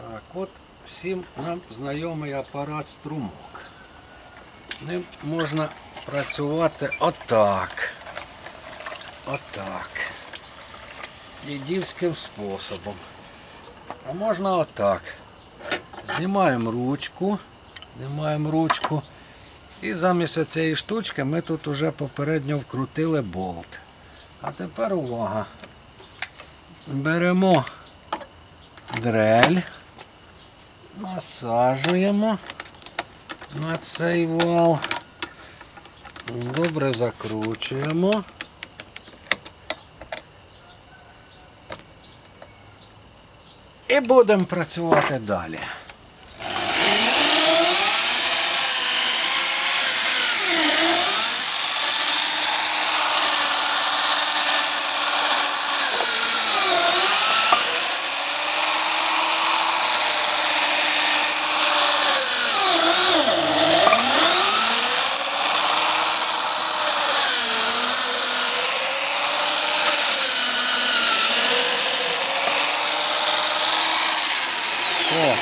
Так, от всім нам знайомий апарат струмок. Ним можна працювати отак. Отак. Дідівським способом. А можна отак. Знімаємо ручку. Знімаємо ручку. І замість цієї штучки ми тут уже попередньо вкрутили болт. А тепер увага. Беремо дрель, насаджуємо на цей вал. Добре закручуємо. І будемо працювати далі. О,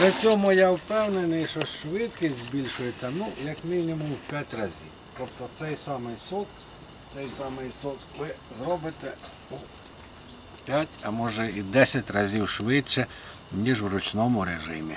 при цьому я впевнений, що швидкість збільшується ну, як мінімум в 5 разів. Тобто цей самий сок, цей самий сок ви зробите 5, а може і 10 разів швидше, ніж в ручному режимі.